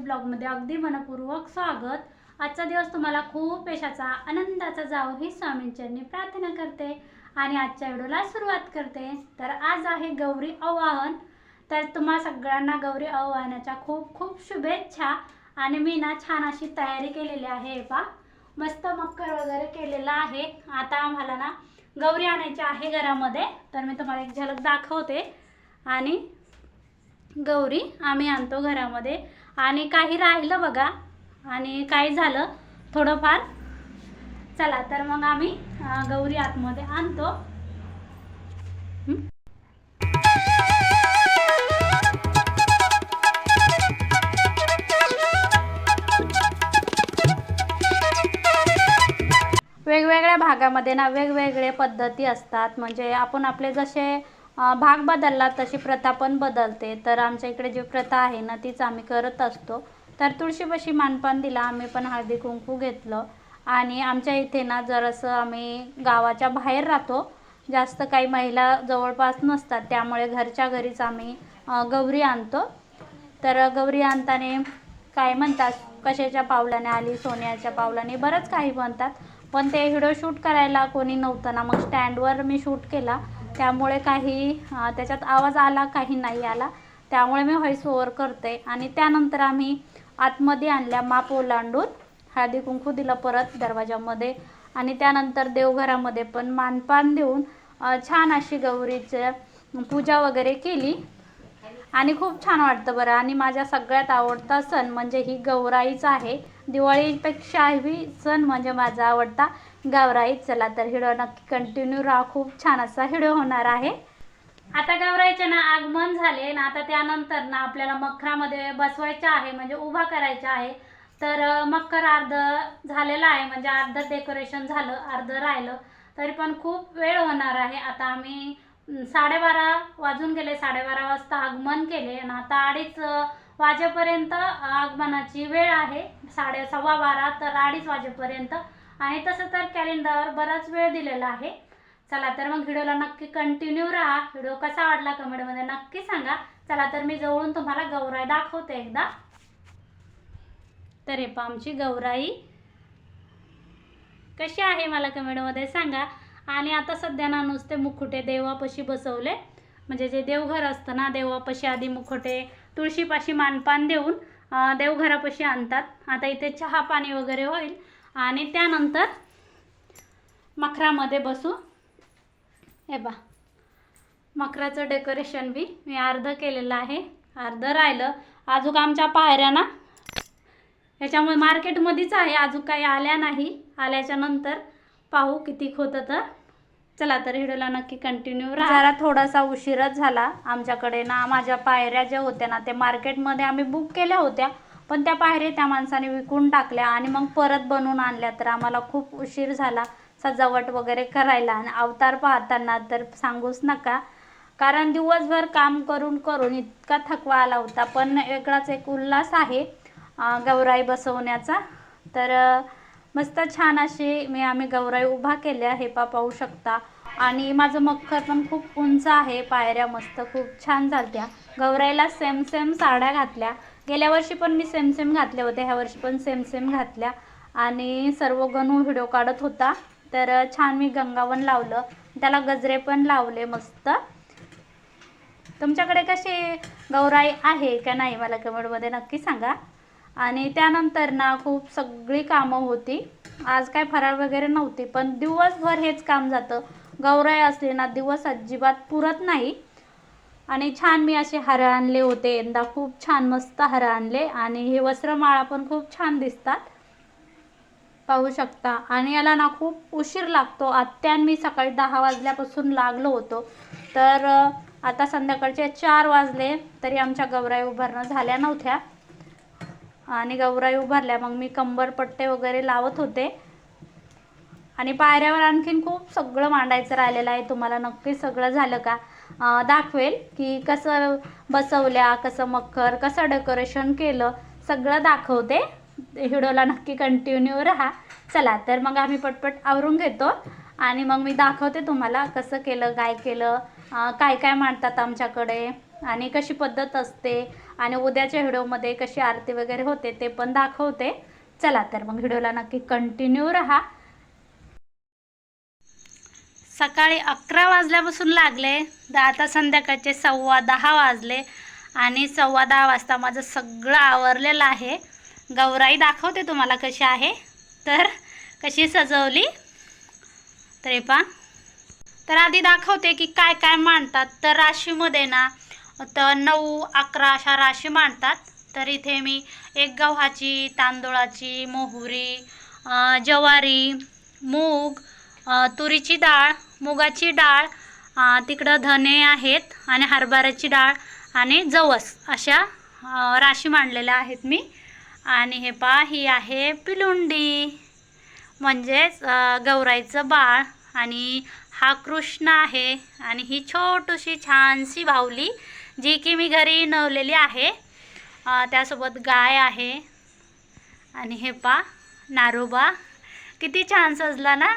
ब्लॉगमध्ये अगदी मनपूर्वक स्वागत. आजचा दिवस तुम्हाला खूप यशाचा आनंदाचा जावो ही स्वामींच्यांनी प्रार्थना करते आणि आजच्या व्हिडिओला सुरुवात करते. तर आज आहे गौरी आवाहन. तर तुम्हा सगळ्यांना गौरी आव्हानाच्या खूप खूप शुभेच्छा आणि मी ना छान अशी तयारी केलेली आहे पा मस्त मक्कर वगैरे केलेला आहे. आता आम्हाला ना गौरी आणायची आहे घरामध्ये. तर मी तुम्हाला एक झलक दाखवते. आणि गौरी आम्ही आणतो घरामध्ये. आणि काही राहिलं बघा. आणि काही झालं थोडंफार. चला तर मग आम्ही गौरी आतमध्ये आणतो. वेगवेगळ्या भागामध्ये ना वेगवेगळे पद्धती असतात. म्हणजे आपण आपले जसे भाग बदलला तशी प्रथा पण बदलते. तर आमच्या इकडे जी प्रथा आहे ना तीच आम्ही करत असतो. तर तुळशीपाशी मानपान दिला आम्ही पण हळदी कुंकू घेतलं. आणि आमच्या इथे ना जरासं आम्ही गावाच्या बाहेर राहतो. जास्त काही महिला जवळपास नसतात त्यामुळे घरच्या घरीच आम्ही गौरी आणतो. तर गौरी आणताना काय म्हणतात कशाच्या पावलाने आली सोन्याच्या पावलाने बरंच काही म्हणतात. पण ते व्हिडिओ शूट करायला कोणी नव्हतं ना मग स्टँडवर मी शूट केला. त्यामुळे काही त्याच्यात आवाज आला काही नाही आला. त्यामुळे मी व्हॉईस ओव्हर करते. आणि त्यानंतर आम्ही आतमध्ये आणल्या माप ओलांडून हळदी कुंकू दिलं परत दरवाजामध्ये. आणि त्यानंतर देवघरामध्ये पण मानपान देऊन छान अशी गौरीचं पूजा वगैरे केली. आणि खूप छान वाटतं बरं. आणि माझ्या सगळ्यात आवडता सण म्हणजे ही गौराईच आहे. दिवाळीपेक्षाही सण म्हणजे माझा आवडता गौराई. चला तर हिडो नक्की कंटिन्यू राहा. खूप छान असा हिडो होणार आहे. आता गौराईचे ना आगमन झाले ना आता त्यानंतर ना आपल्याला मखरामध्ये बसवायचं आहे म्हणजे उभा करायचा आहे. तर मखर अर्ध झालेलं आहे म्हणजे अर्ध डेकोरेशन झालं अर्ध राहिलं. तरी पण खूप वेळ होणार आहे. आता आम्ही साडेबारा वाजून गेले साडेबारा वाजता आगमन केले. आणि आता अडीच वाजेपर्यंत आगमनाची वेळ आहे. साडे सव्वा बारा तर अडीच वाजेपर्यंत. आणि तसं तर कॅलेंडरवर बराच वेळ दिलेला आहे. चला तर मग व्हिडिओला नक्की कंटिन्यू राहा. व्हिडिओ कसा वाटला कमेंटमध्ये नक्की सांगा. चला तर मी जवळून तुम्हाला गौराई दाखवते एकदा. तर हे पहा आमची गौराई. कशी आहे मला कमेंटमध्ये सांगा. आणि आता सध्या ना नुसते मुखुटे देवापाशी बसवले. म्हणजे जे देवघर असतं ना देवापाशी आधी मुखोटे तुळशीपाशी मानपान देऊन देवघरापाशी आणतात. आता इथे चहा पाणी वगैरे होईल. आणि त्यानंतर मखरामध्ये बसू. हे बा मखराचं डेकोरेशन बी मी अर्ध केलेलं आहे. अर्ध राहिलं. अजून आमच्या पायऱ्या ना याच्यामुळे मार्केटमध्येच आहे. अजून काही आल्या नाही. आल्याच्यानंतर पाहू किती होतं तर. चला तर व्हिडिओला नक्की कंटिन्यू राहा. जरा थोडासा उशीरच झाला आमच्याकडे ना माझ्या पायऱ्या ज्या होत्या ना ते मार्केटमध्ये आम्ही बुक केल्या होत्या पण त्या पायऱ्या त्या माणसाने विकून टाकल्या आणि मग परत बनवून आणल्या तर आम्हाला खूप उशीर झाला सजावट वगैरे करायला. आणि अवतार पाहताना तर सांगूच नका कारण दिवसभर काम करून करून इतका थकवा आला होता. पण वेगळाच एक उल्हास आहे गौराई बसवण्याचा. तर मस्त छान अशी मी आम्ही गौराई उभा केल्या हे पा पाहू शकता. आणि माझं मखर पण खूप उंच आहे पायऱ्या मस्त खूप छान झाल्या गौराईला सेम सेम साड्या घातल्या. गेल्या वर्षी पण मी सेम सेम घातल्या होत्या ह्या वर्षी पण सेम सेम घातल्या. आणि सर्व गणू व्हिडिओ काढत होता. तर छान मी गंगावन लावलं. त्याला गजरे पण लावले मस्त. तुमच्याकडे कशी गौराई आहे का नाही? मला कमेंटमध्ये नक्की सांगा. आणि त्यानंतर ना खूप सगळी कामं होती. आज काय फराळ वगैरे नव्हती पण दिवसभर हेच काम जातं. गौराई असली ना दिवस अजिबात पुरत नाही. आणि छान मी असे हार आणले होते. यंदा खूप छान मस्त हार आणले आणि हे वस्त्रमाळा पण खूप छान दिसतात. पाहू शकता. आणि याला ना खूप उशीर लागतो. आत्यान मी सकाळी दहा वाजल्यापासून लागलो होतो. तर आता संध्याकाळचे चार वाजले. तरी आमच्या गौराई उभारणं झाल्या नव्हत्या. आणि गौराई उभारल्या. मग मी कंबर पट्टे वगैरे लावत होते. आणि पायऱ्यावर आणखीन खूप सगळं मांडायचं राहिलेलं आहे. तुम्हाला नक्की सगळं झालं का? दाखवेल की कसं बसवल्या कसं मखर कसं डेकोरेशन केलं सगळं दाखवते. व्हिडिओला नक्की कंटिन्यू राहा. चला तर मग आम्ही पटपट आवरून घेतो. आणि मग मी दाखवते तुम्हाला कसं केलं काय केलं काय काय मांडतात आमच्याकडे. आणि कशी पद्धत असते आणि उद्याच्या व्हिडिओमध्ये कशी आरती वगैरे होते ते पण दाखवते. चला तर मग व्हिडिओला नक्की कंटिन्यू राहा. सकाळी अकरा वाजल्यापासून लागले. आता संध्याकाळचे सव्वा दहा वाजले आणि सव्वा दहा वाजता माझं सगळं आवरलेलं आहे. गौराई दाखवते तुम्हाला कशी आहे. तर कशी सजवली. तरी पण तर आधी दाखवते की काय काय मांडतात. तर राशीमध्ये ना तर नऊ अकरा अशा राशी मांडतात. तर इथे मी एक गव्हाची तांदूळाची मोहरी ज्वारी मूग तुरीची डाळ मुगाची डाळ तिकडं धने आहेत आणि हरभऱ्याची डाळ आणि जवस अशा राशी मांडलेल्या आहेत मी. आणि हे पहा ही आहे पिलुंडी. म्हणजेच गौराईचं बाळ आणि हा कृष्ण आहे आणि ही छोटीशी छानशी भावली जी की मी घरी नवलेली आहे. त्यासोबत गाय आहे. आणि हे पा नारोबा किती छान सजला ना?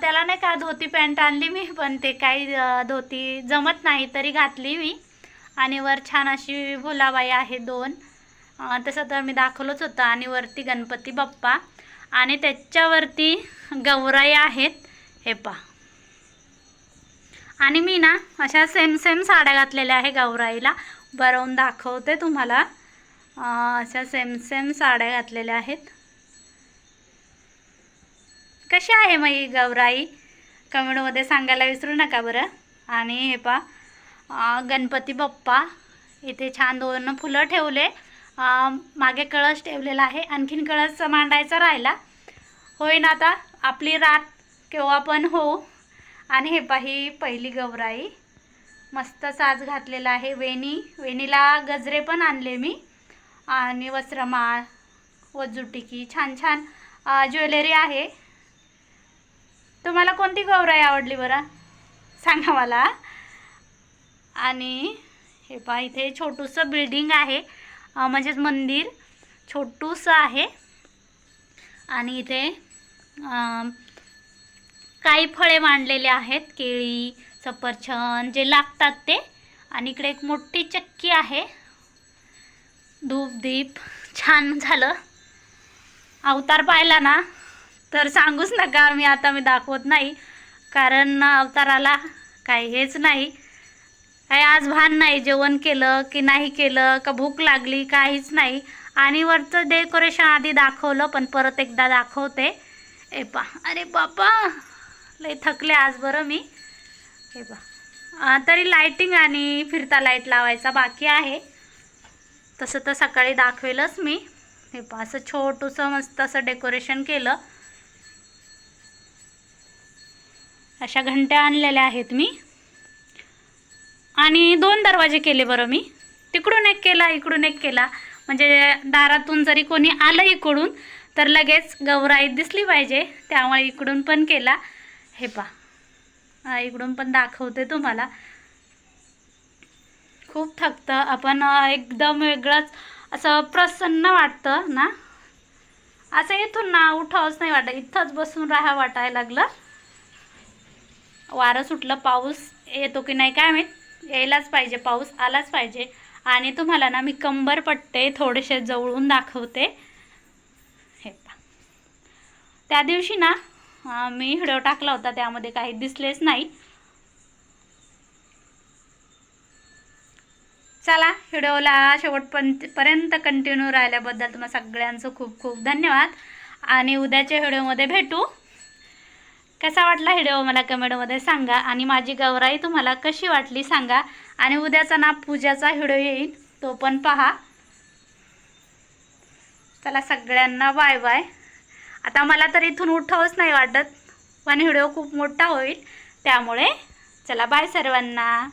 त्याला नाही का धोती पॅन्ट आणली मी पण ते काही धोती जमत नाही तरी घातली मी. आणि वर छान अशी भुलाबाई आहे दोन. तसं तर मी दाखवलंच होतं. आणि वरती गणपती बाप्पा. आणि त्याच्यावरती गौराई आहेत. हे पा. आणि मी ना अशा सेम सेम साड्या घातलेल्या आहे गौराईला. बरवून दाखवते तुम्हाला. अशा सेम सेम साड्या घातलेल्या आहेत. कशी आहे मग ही गौराई? कमेंटमध्ये सांगायला विसरू नका बरं. आणि हे पा गणपती बाप्पा इथे छान दोन फुलं ठेवले. मागे कळस ठेवलेला आहे. आणखीन कळस मांडायचा राहिला. होईन आता आपली रात केव्हा पण हो आणि हे पाही पहिली गौराई मस्त साज घातलेला आहे वेणी. वेणीला गजरे पण आणले मी. आणि वस्त्रमाळ वजुटिकी छान छान ज्वेलरी आहे. तुम्हाला कोणती गौराई आवडली बरं? सांगा मला. आणि हे पहा इथे छोटूसं बिल्डिंग आहे. म्हणजेच मंदिर. छोटूसं आहे. आणि इथे काही फळे मांडलेले आहेत केळी सफरचंद जे लागतात ते. आणि इकडे एक मोठी चक्की आहे. धूप दीप छान झालं. अवतार पाहिला ना तर सांगूच नका मी आता मी दाखवत नाही कारण अवताराला काही हेच नाही. काही आज भान नाही जेवण केलं की नाही केलं का भूक लागली काहीच नाही. आणि वरचं डेकोरेशन आधी दाखवलं पण परत एकदा दाखवते. ए पा अरे बापा! लई थकले आज बरं मी. हे बा तरी लाईटिंग आणि फिरता लाइट लावायचा बाकी आहे. तसं तर सकाळी दाखवेलच मी. हे बा असं छोटूसं मस्त असं डेकोरेशन केलं. अशा घंट्या आणलेल्या आहेत मी. आणि दोन दरवाजे केले बरं मी. तिकडून एक केला इकडून एक केला. म्हणजे दारातून जरी कोणी आलं इकडून तर लगेच गौराई दिसली पाहिजे. त्यामुळे इकडून पण केला. हे पा इकडून पण दाखवते तुम्हाला. खूप थकतं. आपण एकदम वेगळंच असं प्रसन्न वाटतं ना? असं इथून ना उठावंच नाही वाटत. इथंच बसून राहा वाटायला लागलं. वारं सुटलं पाऊस येतो की नाही काय माहीत? यायलाच पाहिजे पाऊस आलाच पाहिजे. आणि तुम्हाला ना मी कंबर पट्टे थोडेसे जवळून दाखवते. हे पहा. त्या दिवशी ना मी व्हिडिओ टाकला होता त्यामध्ये काही दिसलेच नाही. चला व्हिडिओला शेवटपर्यंत पर्यंत कंटिन्यू राहिल्याबद्दल तुम्हाला सगळ्यांचं खूप खूप धन्यवाद. आणि उद्याच्या व्हिडिओमध्ये भेटू. कसा वाटला व्हिडिओ मला कमेंटमध्ये सांगा. आणि माझी गौराई तुम्हाला कशी वाटली सांगा. आणि उद्याचा ना पूजाचा व्हिडिओ येईल तो पण पहा. चला सगळ्यांना बाय बाय. आता मला तर इथून उठावंच नाही वाटत. पण व्हिडिओ खूप मोठा होईल. त्यामुळे चला बाय सर्वांना.